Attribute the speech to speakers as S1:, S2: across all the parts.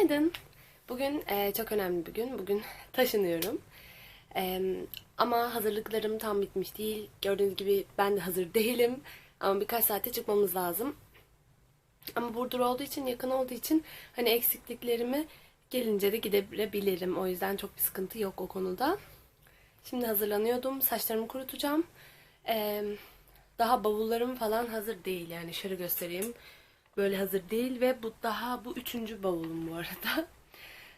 S1: Günaydın. Bugün e, çok önemli bir gün. Bugün taşınıyorum. E, ama hazırlıklarım tam bitmiş değil. Gördüğünüz gibi ben de hazır değilim. Ama birkaç saate çıkmamız lazım. Ama Burdur olduğu için, yakın olduğu için hani eksikliklerimi gelince de gidebilirim. O yüzden çok bir sıkıntı yok o konuda. Şimdi hazırlanıyordum. Saçlarımı kurutacağım. E, daha bavullarım falan hazır değil. Yani şöyle göstereyim. Böyle hazır değil ve bu daha bu üçüncü bavulum bu arada.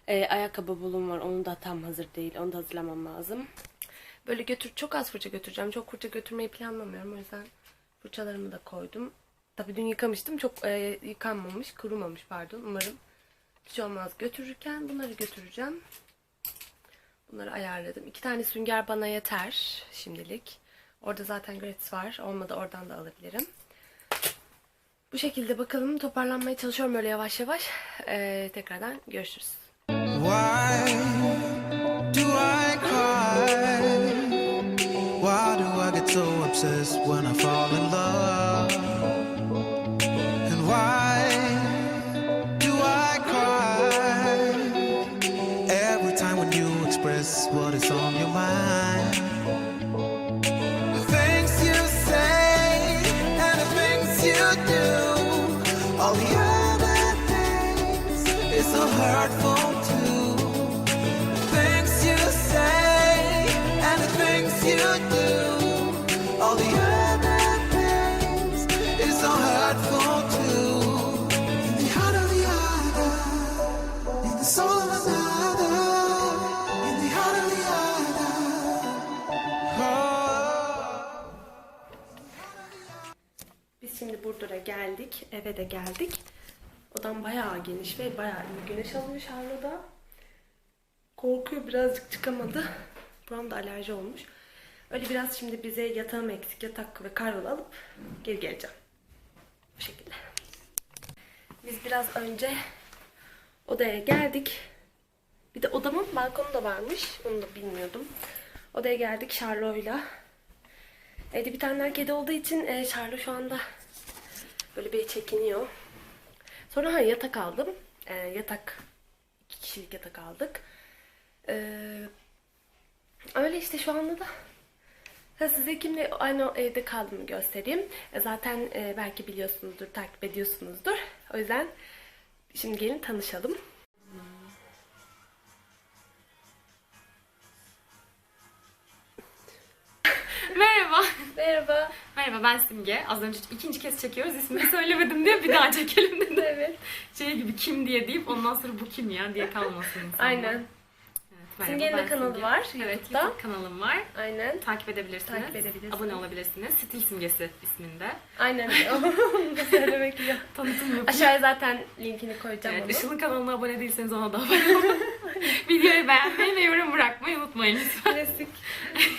S1: Ee, ayakkabı bavulum var. Onu da tam hazır değil. Onu da hazırlamam lazım. Böyle götür çok az fırça götüreceğim. Çok fırça götürmeyi planlamıyorum. O yüzden fırçalarımı da koydum. Tabii dün yıkamıştım. Çok e, yıkanmamış, kurumamış pardon. Umarım şey olmaz. Götürürken bunları götüreceğim. Bunları ayarladım. İki tane sünger bana yeter şimdilik. Orada zaten gratis var. Olmadı oradan da alabilirim. Bu şekilde bakalım toparlanmaya çalışıyorum öyle yavaş yavaş. Ee, tekrardan görüşürüz.
S2: Why do I cry? Why do I get so obsessed when I fall in love? And why do I cry every time when you express what is on your mind?
S1: Biz şimdi Burdur'a geldik. Eve de geldik. Odam bayağı geniş ve bayağı iyi güneş almış Harlo'da. Korkuyor birazcık çıkamadı. Buramda alerji olmuş. Öyle biraz şimdi bize yatağım eksik yatak ve karvalı alıp geri geleceğim. Bu şekilde. Biz biraz önce odaya geldik. Bir de odamın balkonu da varmış. Onu da bilmiyordum. Odaya geldik Charlo'yla. Evde bir tane kedi olduğu için e, Charlo şu anda böyle bir çekiniyor. Sonra ha, yatak aldım. E, yatak, iki kişilik yatak aldık. E, öyle işte şu anda da Ha, size kimle aynı evde kaldığımı göstereyim. E, zaten e, belki biliyorsunuzdur, takip ediyorsunuzdur. O yüzden şimdi gelin tanışalım.
S3: Merhaba.
S1: Merhaba.
S3: Merhaba ben Simge. Az önce ikinci kez çekiyoruz. İsmini söylemedim diye bir daha çekelim dedim.
S1: Evet.
S3: Şey gibi kim diye deyip ondan sonra bu kim ya diye kalmasın insanlar.
S1: Aynen.
S3: Evet, merhaba,
S1: Simge'nin de kanalı
S3: Simge.
S1: var
S3: Evet
S1: YouTube'da.
S3: YouTube kanalım var.
S1: Aynen.
S3: Takip edebilirsiniz.
S1: Takip edebilirsiniz.
S3: Abone olabilirsiniz. Stil simgesi isminde.
S1: Aynen. Onu da söylemek yok.
S3: Tanıtım yapıyorum.
S1: Aşağıya zaten linkini koyacağım
S3: Evet,
S1: onu.
S3: Işıl'ın kanalına abone değilseniz ona da abone olun. Videoyu beğenmeyi ve yorum bırakmayı unutmayın lütfen.
S1: Klasik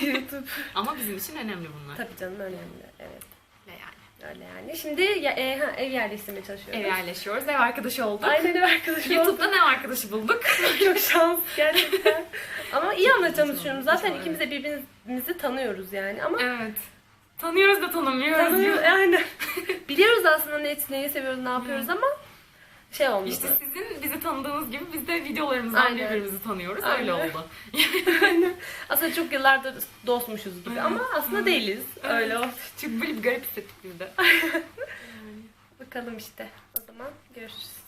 S1: YouTube.
S3: Ama bizim için önemli bunlar.
S1: Tabii canım önemli. Evet.
S3: Ve yani.
S1: Öyle yani. Şimdi ya, e, ha, ev yerleştirmeye çalışıyoruz.
S3: Ev yerleşiyoruz. Ev arkadaşı olduk.
S1: Aynen ev arkadaşım
S3: YouTube'da ne arkadaşı bulduk?
S1: Çok şans gerçekten. Ama iyi anlatacağım düşünüyorum. Zaten
S3: Evet.
S1: ikimiz de birbirimizi tanıyoruz yani. Ama
S3: Evet. Tanıyoruz da tanımıyoruz.
S1: tanıyoruz yani. Biliyoruz aslında ne, neyi seviyoruz, ne yapıyoruz ama şey olmadı.
S3: İşte sizin bizi tanıdığınız gibi biz de videolarımızdan
S1: Aynen.
S3: birbirimizi tanıyoruz.
S1: Aynen.
S3: Öyle oldu.
S1: Aynen. Aslında çok yıllardır dostmuşuz gibi ama aslında değiliz. Öyle oldu.
S3: Çünkü böyle bir garip hissettik biz de.
S1: Bakalım işte. O zaman görüşürüz.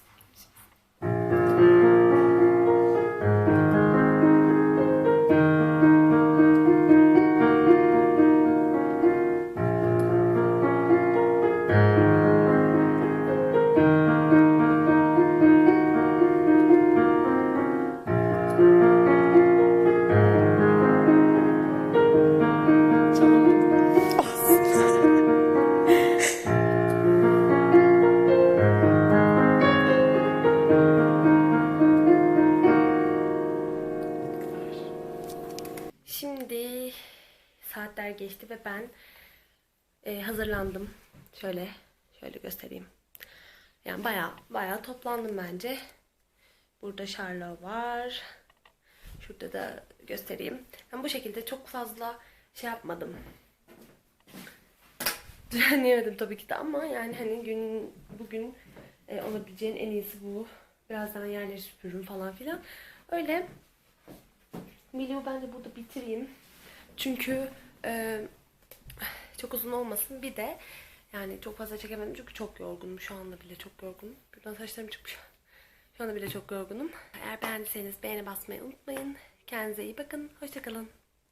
S1: Geçti ve ben e, hazırlandım. Şöyle şöyle göstereyim. Yani baya baya toplandım bence. Burada Charlo var. Şurada da göstereyim. Ben bu şekilde çok fazla şey yapmadım. Düzenleyemedim tabii ki de ama yani hani gün bugün e, olabileceğin en iyisi bu. Birazdan yerleri süpürürüm falan filan. Öyle videoyu ben de burada bitireyim. Çünkü e, çok uzun olmasın. Bir de yani çok fazla çekemedim çünkü çok yorgunum. Şu anda bile çok yorgunum. Buradan saçlarım çıkmış. Şu anda bile çok yorgunum. Eğer beğendiyseniz beğeni basmayı unutmayın. Kendinize iyi bakın. Hoşçakalın.